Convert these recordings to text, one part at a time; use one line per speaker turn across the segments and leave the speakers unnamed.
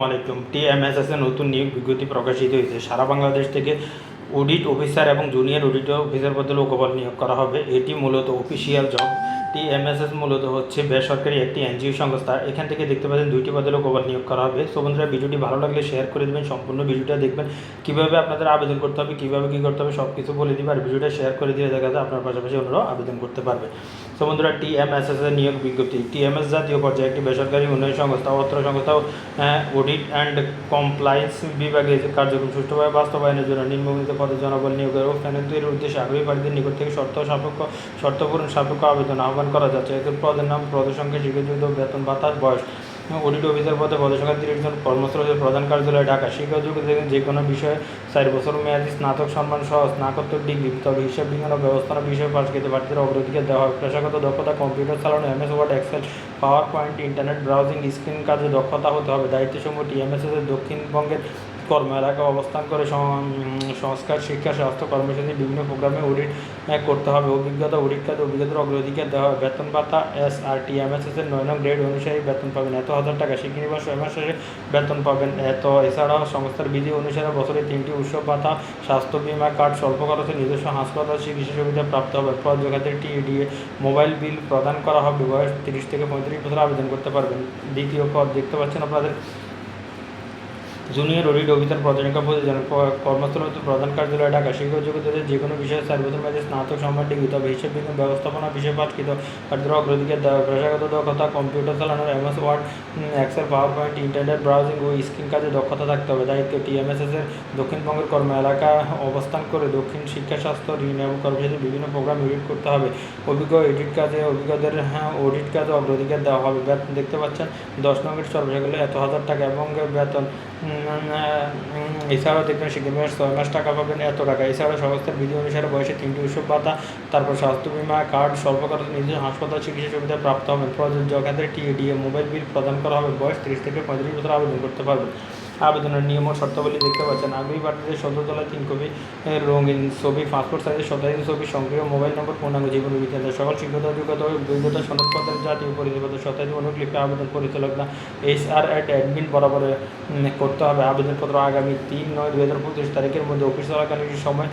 আলাইকুম। এর নতুন নিয়োগ বিজ্ঞপ্তি প্রকাশিত হয়েছে। সারা বাংলাদেশ থেকে অডিট অফিসার এবং জুনিয়র অডিট অফিসার পদে লোকবল নিয়োগ করা হবে। এটি মূলত অফিসিয়াল জব। টিএমএসএস মূলত হচ্ছে বেসরকারি একটি এনজিও সংস্থা। এখান থেকে দেখতে পাচ্ছেন দুইটি পদে লোকবল নিয়োগ করা হবে। সো বন্ধুরা, ভিডিওটি ভালো লাগলে শেয়ার করে দেবেন, সম্পূর্ণ ভিডিওটা দেখবেন। কীভাবে আপনাদের আবেদন করতে হবে, কীভাবে কী করতে হবে সব কিছু বলে দিবে। আর ভিডিওটা শেয়ার করে দিয়ে দেখা যায় আপনার পাশাপাশি অন্যরাও আবেদন করতে পারবে। সো বন্ধুরা, টিএমএসএস এর নিয়োগ বিজ্ঞপ্তি। টিএমএস জাতীয় পর্যায়ে একটি বেসরকারি উন্নয়ন সংস্থা অত্র সংস্থা অডিট অ্যান্ড কমপ্লায়েন্স বিভাগে কার্যক্রম সুষ্ঠুভাবে বাস্তবায়নের জন্য নিম্নলিখিত পদে জনবল নিয়োগের প্যানেল তৈরির উদ্দেশ্যে আগ্রহী প্রার্থীদের নিকট থেকে শর্ত সাপেক্ষ শর্ত পূরণ সাপেক্ষ আবেদন আহ্বান করা যাচ্ছে। এদের পদের নাম, পদের সংখ্যা শিক্ষাযোগ্য বেতন ভাতার বয়স। অডিট অফিসার পদে পদসংখ্যা সংখ্যা তিরিশ জন কর্মস্থল প্রধান কার্যালয় ঢাকা শিক্ষা থেকে যে কোনো বিষয়ে চার বছর মেয়াদী স্নাতক সম্মান সহ স্নাতকোত্তর ডিগ্রি তবে হিসাব বিজ্ঞান ও ব্যবস্থাপনা বিষয়ে পাশকৃত প্রার্থীদের অগ্রাধিকার দেওয়া হয়। পেশাগত দক্ষতা, কম্পিউটার চালানো, MS Word Excel PowerPoint internet browsing screen কাজে দক্ষতা হতে হবে। দায়িত্বসমূহ টিএমএসএস দক্ষিণবঙ্গের কর্ম এলাকায় অবস্থান করে সংস্কার, শিক্ষা, স্বাস্থ্য, কর্মসূচি, বিভিন্ন প্রোগ্রামে অডিট করতে হবে। অভিজ্ঞতা অডিট কাজে অভিজ্ঞতার অগ্রাধিকার দেওয়া হবে। বেতন ভাতা, এস আর টিএমএসএস এর নয় নং গ্রেড অনুসারে বেতন পাবেন এত হাজার টাকা। শিক্ষা বা ছয় মাসে বেতন পাবেন এত। এছাড়াও সংস্থার বিধি অনুসারে বছরে তিনটি উৎসব ভাতা, স্বাস্থ্য বিমা কার্ড, স্বল্প খরচে নিজস্ব হাসপাতাল চিকিৎসা সুবিধা প্রাপ্ত হবে। পর্য খাতে টিডিএ মোবাইল বিল প্রদান করা হবে। বয়স তিরিশ থেকে পঁয়ত্রিশ বছর আবেদন করতে পারবেন। দ্বিতীয় পদ দেখতে পাচ্ছেন আপনাদের। জুনিয়র অডিট অফিসার প্রধানিকা প্রতিজন কর্মস্থল হতে প্রধান কার্যালয় ঢাকা। শিক্ষক যোগ্যতাদের যে কোনো বিষয়ে বছর মেয়াদে স্নাতক সম্মান ডিগ্রি তবে হিসেব বিজ্ঞান ব্যবস্থাপনা বিষয়ে পাঠকৃত কার্যের অগ্রাধিকার পেশাগত দক্ষতা, কম্পিউটার চালানোর MS Word Excel PowerPoint internet browsing ও স্ক্রিন কাজে দক্ষতা থাকতে হবে। দায়িত্ব টিএমএসএস এর দক্ষিণবঙ্গের কর্ম এলাকা অবস্থান করে দক্ষিণ শিক্ষা, স্বাস্থ্য, ঋণ এবং কর্মসূচি বিভিন্ন প্রোগ্রাম এডিট করতে হবে। অভিজ্ঞ এডিট কাজে অভিজ্ঞদের হ্যাঁ অডিট কাজে অগ্রাধিকার দেওয়া হবে। বেতন দেখতে পাচ্ছেন, দশ নম্বর সর্বশেষ এত হাজার টাকা এবং বেতন এছাড়াও দেখবেন শিক্ষিত ছয় মাস টাকা পাবেন, এত টাকা। এছাড়াও সংস্থার বিধি অনুসারে বয়সে তিনটি উৎসব ভাতা, তারপর স্বাস্থ্য বিমা, কার্ড সর্বকালীন নিজের হাসপাতাল চিকিৎসা সুবিধা প্রাপ্ত হবেন। প্রযোজ্য ক্ষেত্রে টিএডিএ মোবাইল বিল প্রদান করা হবে। বয়স তিরিশ থেকে পঁয়ত্রিশ বছর আবেদন করতে পারবেন। আবেদনের নিয়ম ও শর্তাবলী দেখতে পাচ্ছেন। আগ্রহী প্রার্থীদের সদ্যতলায় তিন কপি রঙিন ছবি, পাসপোর্ট সাইজের শতাধিক ছবি সক্রিয় মোবাইল নম্বর পূর্ণাঙ্গ জীবন বিজ্ঞান। সকল শিক্ষতা যোগ্যতা বৈধতা সনদপত্রের জাতীয় পরিচয়পত্র শতাধিক অনুলিপি আবেদন পরিচালক না এইচ আর অ্যাট অ্যাডমিন বরাবর করতে হবে। আবেদনপত্র আগামী তিন নয় দুই হাজার পঁচিশ তারিখের মধ্যে অফিস চলাকালীন সময়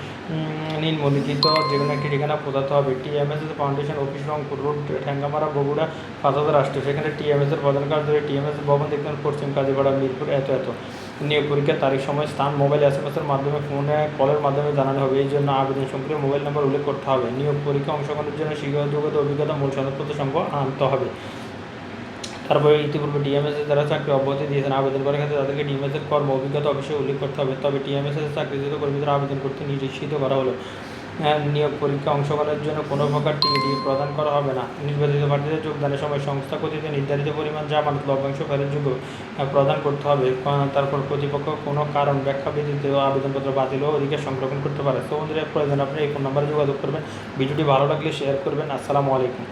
নিম্নলিখিত যে কোনো একটি ঠিকানা পৌঁছাতে হবে। TMS foundation office Rangpur road Thengamara Bogura, পাঁচ হাজার সেখানে টিএমএস এর প্রধান কার্যালয় টিএমএস ভবন দেখবেন পশ্চিম কাজীপাড়া, মিরপুর, এত এত। নিয়োগ পরীক্ষার তারিখ সময়, স্থান, মোবাইল এস এম এসের মাধ্যমে, ফোনে, কলের মাধ্যমে জানানো হবে। এই জন্য আবেদন সম্পর্কে মোবাইল নাম্বার উল্লেখ করতে হবে। নিয়োগ পরীক্ষা অংশগ্রহণের জন্য শিক্ষাগত অভিজ্ঞতা, মূল সনদপত্র সংখ্যা আনতে হবে। তারপরে ইতিপূর্বে ডিএমএস এর যারা চাকরি অব্যাহতি দিয়েছেন, আবেদন করার ক্ষেত্রে তাদেরকে ডিএমএস এর কর্ম, অভিজ্ঞতা অবশ্যই উল্লেখ করতে হবে। তবে ডিএমএস এর চাকরিচ্যুত কর্মীদের আবেদন করতে নিশ্চিত করা হলো। নিয়োগ পরীক্ষা অংশগ্রহণের জন্য কোনো প্রকার টিডি প্রদান করা হবে না। নির্বাচিত প্রার্থীদের যোগদানের সময় সংস্থা কর্তৃক নির্ধারিত পরিমাণ জামানত, লভ্যাংশ ফেরতযোগ্য প্রদান করতে হবে। তারপর প্রতিপক্ষ কোনো কারণ, ব্যাখ্যা ব্যতীত আবেদনপত্র বাতিল ও অধিকার সংরক্ষণ করতে পারে। তো বন্ধুরা, প্রয়োজন আপনি এই ফোন নাম্বারে যোগাযোগ করবেন। ভিডিওটি ভালো লাগলে শেয়ার করবেন। আসসালামু আলাইকুম।